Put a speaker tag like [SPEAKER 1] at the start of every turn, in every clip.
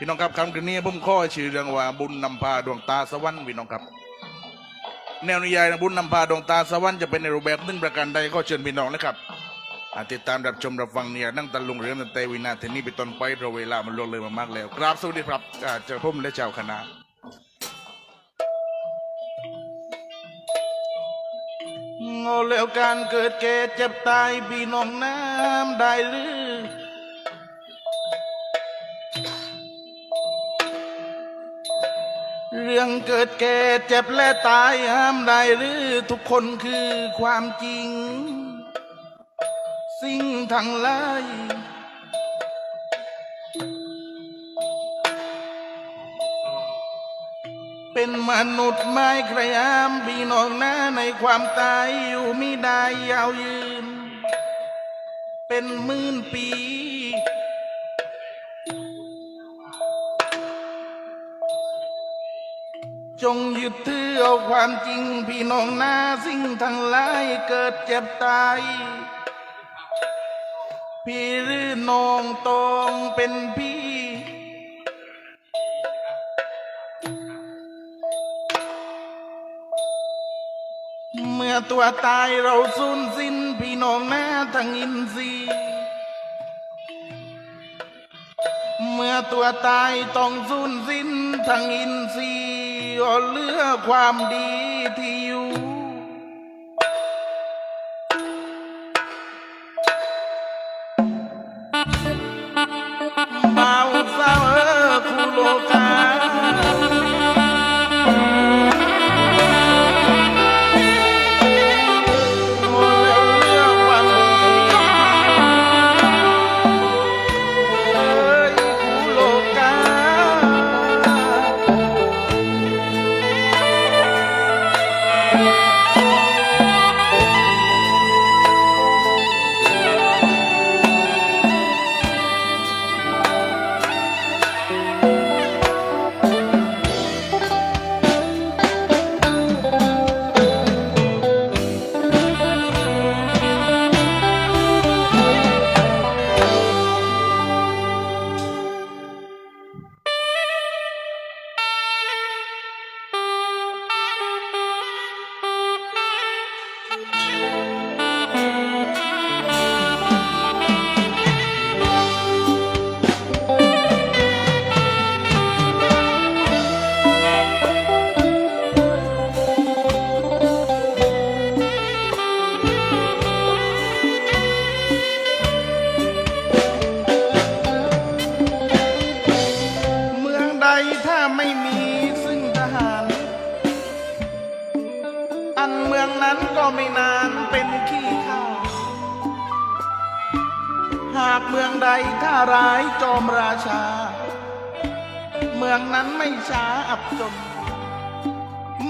[SPEAKER 1] พี่น้องครับคำคืนนี้ผมข้อชื่อเรื่องว่าบุญนำพาดวงตาสวรรค์พี่น้องครับ แนวนิยายนะบุญนำพาดวงตาสวรรค์จะเป็นในรูปแบบหนึ่งประการใดก็เชิญพี่น้องนะครับติดตามรับชมรับฟังเนี่ยนั่งตะลุงเรื่องตั้งแต่วินาทีนี้ไปต้นไปเพราะเวลามันล่วงเลยมามากแล้วครับสวัสดีครับอ่าเจอผมและชาวคณะโง่แล้วการเกิดแก่เจ็บตายพี่น้องน้ำได้หรือ เรื่องเกิดแก่เจ็บและตายห้ามได้หรือทุกคนคือความจริง สิ่งทั้งหลายเป็นมนุษย์ไม่ใครห้ามพี่น้องนะในความตายอยู่ไม่ได้ยาวยืน เป็นหมื่นปี จงยึดถือเอาความจริงพี่น้องนะสิ่งทั้งหลายเกิดเจ็บตาย พี่หรือน้องตองเป็นพี่ เมื่อตัวตายเราสูญสิ้นพี่น้องนะทั้งอินทรีย์เมื่อตัวตายต้องสูญสิ้นทั้งอินทรีย์ อ๋อเหลือความดีที่อยู่เมาเศร้าเออคูโลกา ร้ายจอมราชา เมืองนั้นไม่ช้าอับจน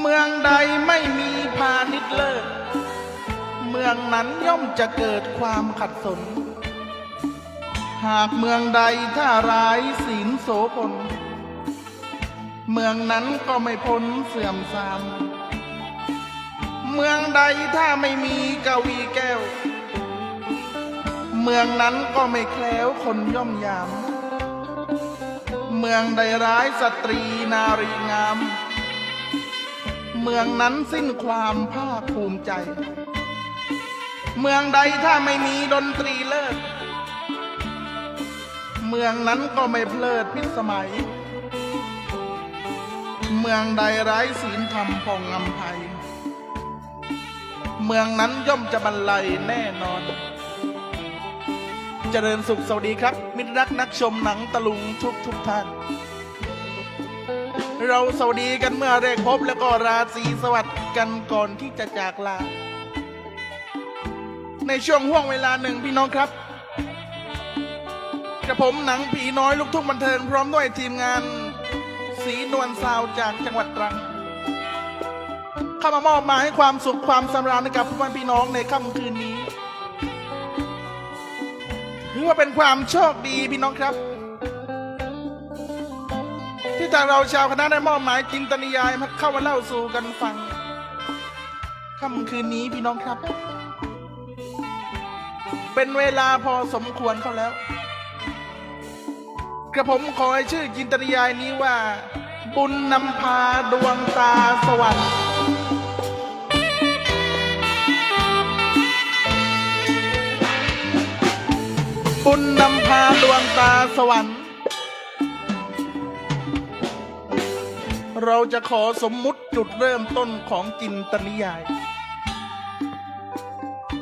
[SPEAKER 1] เมืองใดไม่มีพาณิชย์เลิศเมืองนั้นย่อมจะเกิดความขัดสน หากเมืองใดถ้าร้ายศีลโสพลเมืองนั้นก็ไม่พ้นเสื่อมทราม เมืองใดถ้าไม่มีกวีแก้ว เมืองนั้นก็ไม่แคล้วคนย่อมยาม เมืองใดร้ายสตรีนารีงาม เมืองนั้นสิ้นความภาคภูมิใจ เมืองใดถ้าไม่มีดนตรีเลิศ เมืองนั้นก็ไม่เพลิดพิสมัย เมืองใดไร้ศีลธรรมพองอำไพยเมืองนั้นย่อมจะบรรลัยแน่นอน เจริญสุขสวัสดีครับ มิตรรักนักชมหนังตะลุงทุกทุกท่าน เราสวัสดีกันเมื่อแรกพบแล้วก็ราศีสวัสดิ์กันก่อนที่จะจากลา ในช่วงห่วงเวลาหนึ่งพี่น้องครับกระผมหนังผีน้อยลูกทุ่งบันเทิงพร้อมด้วยทีมงานสีนวลซาวจากจังหวัดตรังเข้ามามอบมาให้ความสุขความสำราญกับพ่อพี่น้องในค่ำคืนนี้ ถือว่าเป็นความโชคดีพี่น้องครับ ที่ทางเราชาวคณะได้มอบหมายจินตนิยายมาเข้ามาเล่าสู่กันฟังค่ำคืนนี้พี่น้องครับ เป็นเวลาพอสมควรเขาแล้ว กระผมขอให้ชื่อจินตนิยายนี้ว่า บุญนำพาดวงตาสวรรค์ บุญนำพาดวงตาสวรรค์ เราจะขอสมมุติจุดเริ่มต้นของจินตนิยาย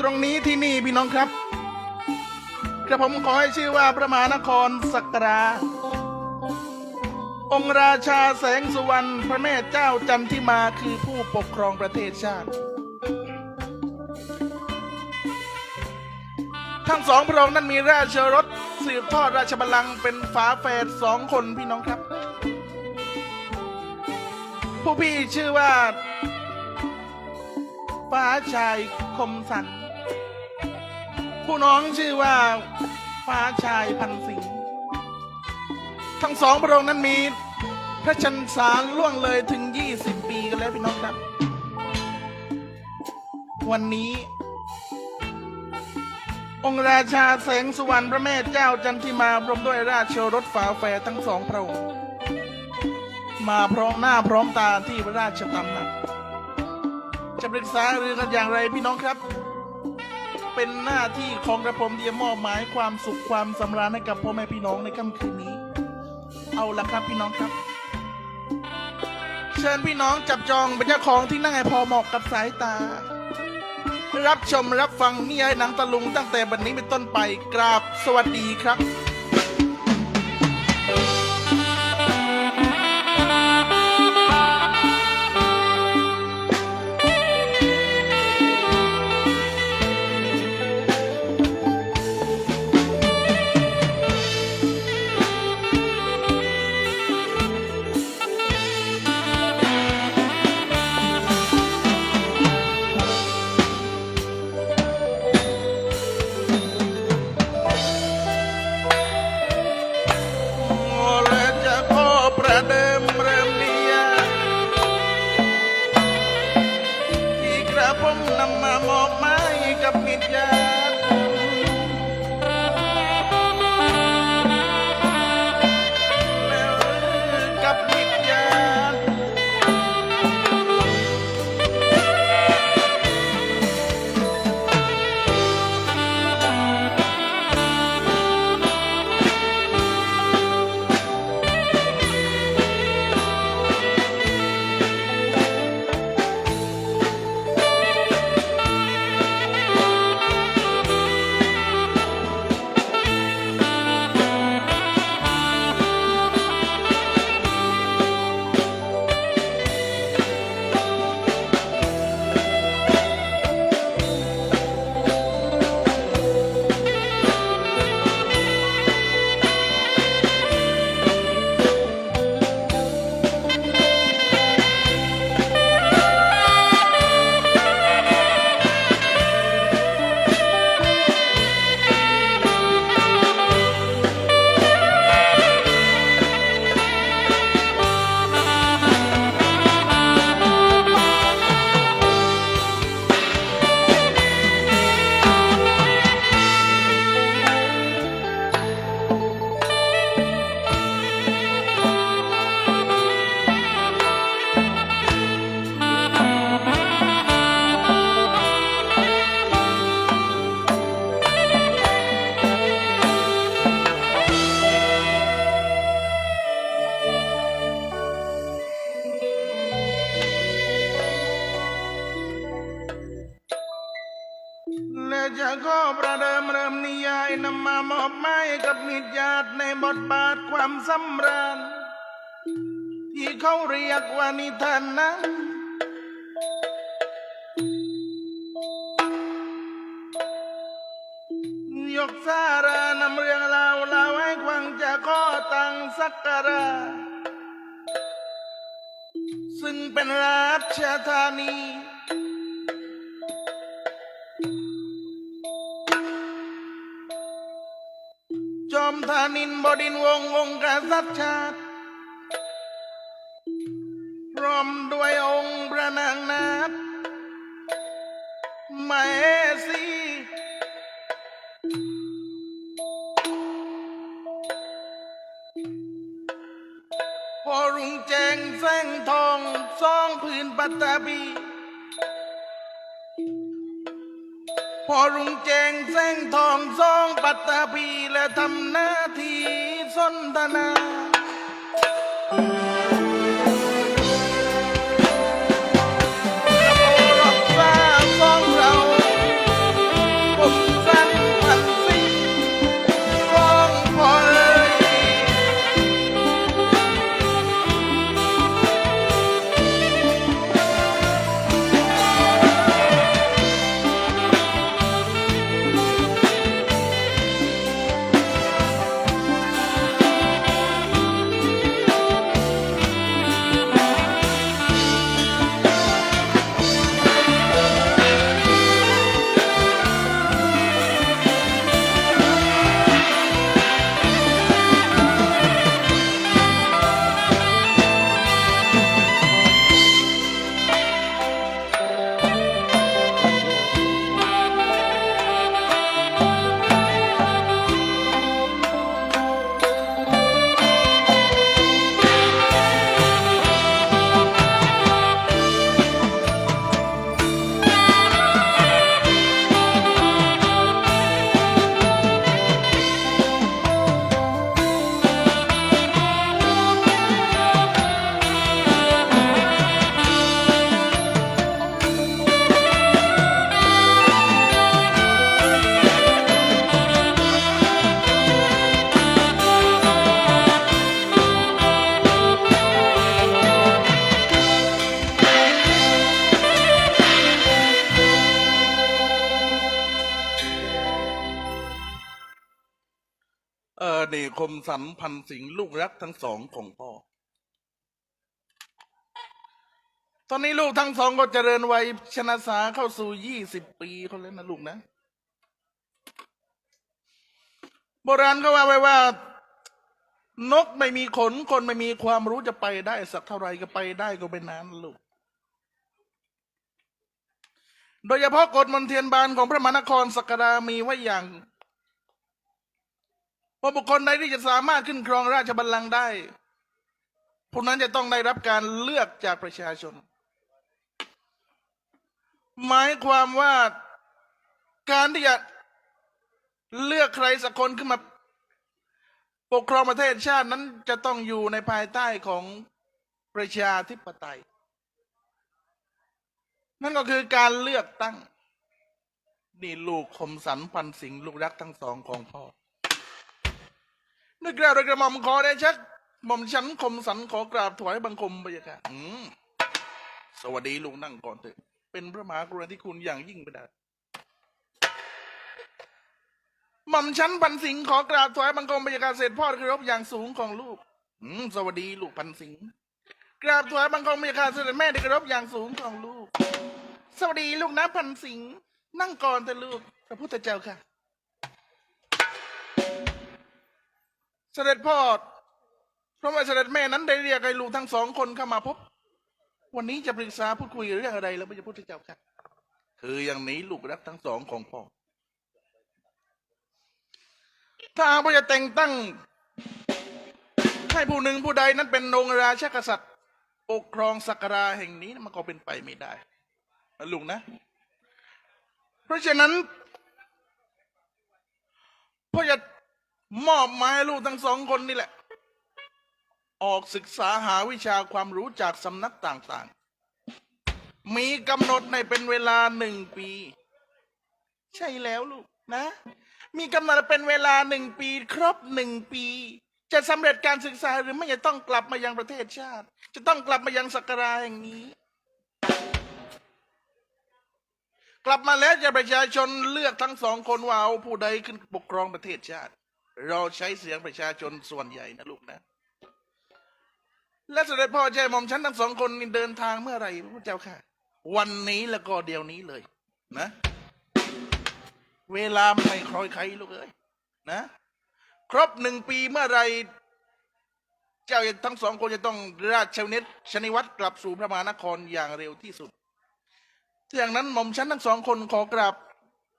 [SPEAKER 1] ตรงนี้ที่นี่พี่น้องครับกระผมขอให้ชื่อว่าพระมหานครสักรา องค์ราชาแสงสุวรรณพระแม่เจ้าจันทิมาคือผู้ปกครองประเทศชาติ ทั้งสองพระองค์นั้นมีราชรถสืบทอดราชบัลลังก์เป็นฝาแฝดสองคนพี่น้องครับ ผู้พี่ชื่อว่า ฟ้าชายคมสัน ผู้น้องชื่อว่า ฟ้าชายพันสิงห์ทั้งสองพระองค์นั้นมีพระชันษาล่วงเลยถึง 20 ปีกันแล้วพี่น้องครับ วันนี้ องค์ราชาแสงสุวรรณพระแม่เจ้าจันทิมาพร้อมด้วยราชโอรถฝาแฝดทั้งสองพระองค์มาพร้อมหน้าพร้อมตาที่พระราชตำหนักจะปรึกษาหรือกันอย่างไรพี่น้องครับ เป็นหน้าที่ของกระผมที่จะมอบหมายความสุขความสำราญให้กับพ่อแม่พี่น้องในค่ำคืนนี้ เอาละครับพี่น้องครับ เชิญพี่น้องจับจองเป็นเจ้าของที่นั่งให้พอเหมาะกับสายตา รับชมรับฟังนิยายหนังตะลุงตั้งแต่บัดนนี้เป็นต้นไปกราบสวัสดีครับ เขาเรียกว่านิทานนั้นยกสารานำเรื่องราวเล่าให้ควังจะขอตั้งสักการะซึ่งเป็นราชธานีจอมธานินบดินวงศ์วงศ์กษัตริย์ชาติ มด้วยองค์พระนางนาถมเหสีพอรุงแจงแสงทองสองพื้นปัตตาบีพอรุงแจงแสงทองสองปัตตาพีและทำหน้าที่สนทนา มสันพันสิงลูกรักทั้งสองของพ่อ ตอนนี้ลูกทั้งสองก็เจริญวัยชนะสาเข้าสู่ยี่สิบปีเขาแล้วนะลูกนะ โบราณก็ว่าไว้ว่า นกไม่มีขนคนไม่มีความรู้จะไปได้ สักเท่าไหรก็ไปได้ก็ไม่นานลูกโดยเฉพาะกฎมนเทียนบานของพระมหานครสักการามีไว้อย่าง ว่าบุคคลใดที่จะสามารถขึ้นครองราชบัลลังก์ได้ผู้นั้นจะต้องได้รับการเลือกจากประชาชน หมายความว่าการที่จะเลือกใครสักคนขึ้นมาปกครองประเทศชาตินั้นจะต้องอยู่ในภายใต้ของประชาธิปไตย นั่นก็คือการเลือกตั้ง นี่ลูกคมสันพันสิงลูกรักทั้งสองของพ่อ นึกแล้วโดยกระหม่อมขอได้ชักหม่อมฉันคมสันขอกราบถวายบังคมบรรยากาศอืมสวัสดีลุงนั่งก่อนเถอะ เป็นพระมหากรุณาธิคุณอย่างยิ่งไปได้หม่อมฉันพันสิงห์ขอกราบถวายบังคมบรรยากาศเสร็จพ่อเคารพอย่างสูงของลูก อืมสวัสดีลูกพันสิงห์กราบถวายบังคมบรรยากาศเสด็จแม่ที่เคารพอย่างสูงของลูก สวัสดีลูกนะพันสิงห์นั่งก่อนเถอะลูกพระพุทธเจ้าค่ะ เสด็จพ่อเพราะว่าเสด็จแม่นั้นได้เรียกให้ลูกทั้งสองคนเข้ามาพบ วันนี้จะปรึกษาพูดคุยเรื่องอะไรแล้วพระพุทธเจ้าค่ะ คืออย่างนี้ลูกรักทั้งสองของพ่อ ถ้าหากว่าจะแต่งตั้ง ให้ผู้หนึ่งผู้ใดนั้นเป็นองค์ราชากษัตริย์ ปกครองสักราแห่งนี้มันก็เป็นไปไม่ได้ลุงนะ เพราะฉะนั้นพ่อจะ มอบหมายลูกทั้งสองคนนี่แหละ ออกศึกษาหาวิชาความรู้จากสำนักต่างๆ มีกำหนดในเป็นเวลาหนึ่งปี ใช่แล้วลูกนะ มีกำหนดเป็นเวลาหนึ่งปี ครบหนึ่งปี จะสำเร็จการศึกษาหรือไม่จะต้องกลับมายังประเทศชาติ จะต้องกลับมายังสักกาแห่งนี้ กลับมาแล้วจะประชาชนเลือกทั้งสองคนว่าเอาผู้ใดขึ้นปกครองประเทศชาติ เราใช้เสียงประชาชนส่วนใหญ่นะลูกนะ และเสด็จพ่อใจหม่อมฉันทั้งสองคนเดินทางเมื่อไหร่พระเจ้าค่ะ วันนี้แล้วก็เดี๋ยวนี้เลย นะ เวลาไม่คลอยใครลูกเอ้ยนะ ครบหนึ่งปีเมื่อไรเจ้าทั้งสองคนจะต้องราชนิตชนิวัตรกลับสู่พระมหานครอย่างเร็วที่สุดอย่างนั้นหม่อมฉันทั้งสองคนขอกราบ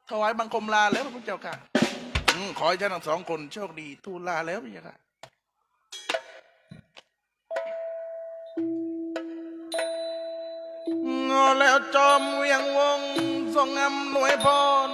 [SPEAKER 1] ถวายบังคมลาแล้วพระพุทธเจ้าค่ะ ขอให้ท่านทั้งสองคนโชคดีทูลลาแล้วพี่ค่ะงอแล้วจอมเวียงวงทรงอำนวยพร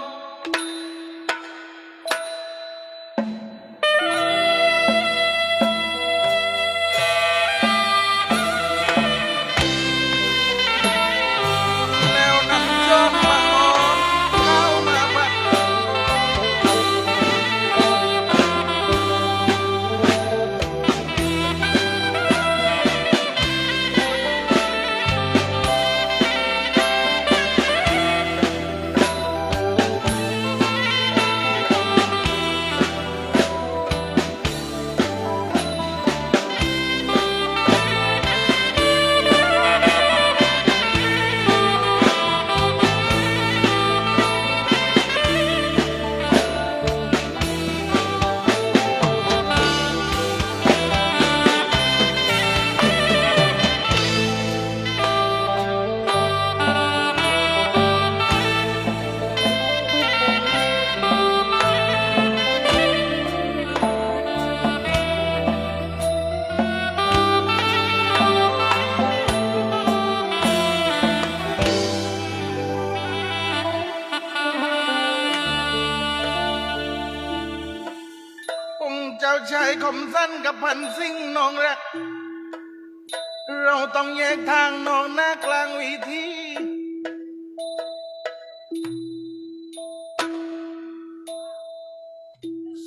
[SPEAKER 1] พันสิ่งน้องรัก เราต้องแยกทางน้องหน้ากลางวิธี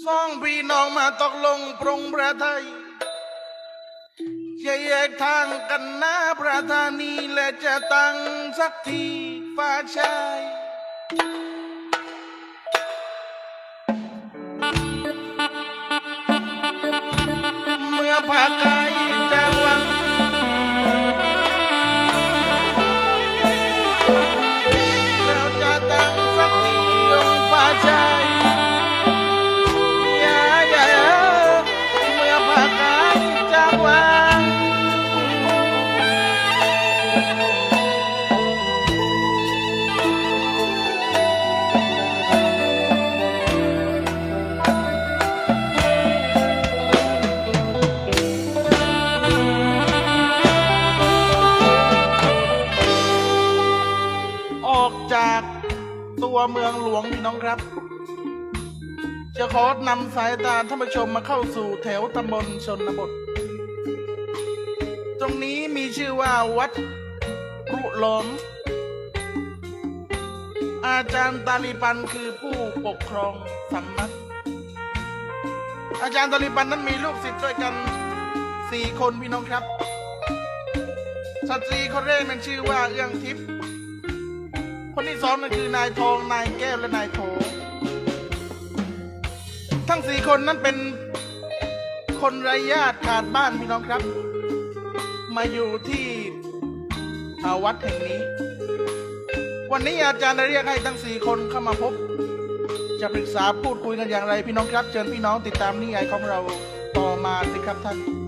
[SPEAKER 1] สองพี่น้องมาตกลงปรงประไทยจะแยกทางกันหน้าประธานีและจะตั้งสักทีฝ่าชาย เวงพี่น้องครับ จะขอนำสายตาท่านผู้ชมมาเข้าสู่แถวตำบลชนบท ตรงนี้มีชื่อว่าวัดรุหลอมอาจารย์ตาลีปันคือผู้ปกครองสำนัก อาจารย์ตาลีปันนั้นมีลูกศิษย์ด้วยกันสี่คนพี่น้องครับสตรีคนแรกนั้นชื่อว่าเอื้องทิพย์ คนที่สองนั่นคือนายทองนายแก้วและนายโถทั้งสี่คนนั้นเป็นคนไร้ญาติขาดบ้านพี่น้องครับ มาอยู่ที่วัดแห่งนี้ วันนี้อาจารย์ได้เรียกให้ทั้งสี่คนเข้ามาพบ จะปรึกษาพูดคุยกันอย่างไรพี่น้องครับ เชิญพี่น้องติดตามนิยายของเราต่อมาสิครับท่าน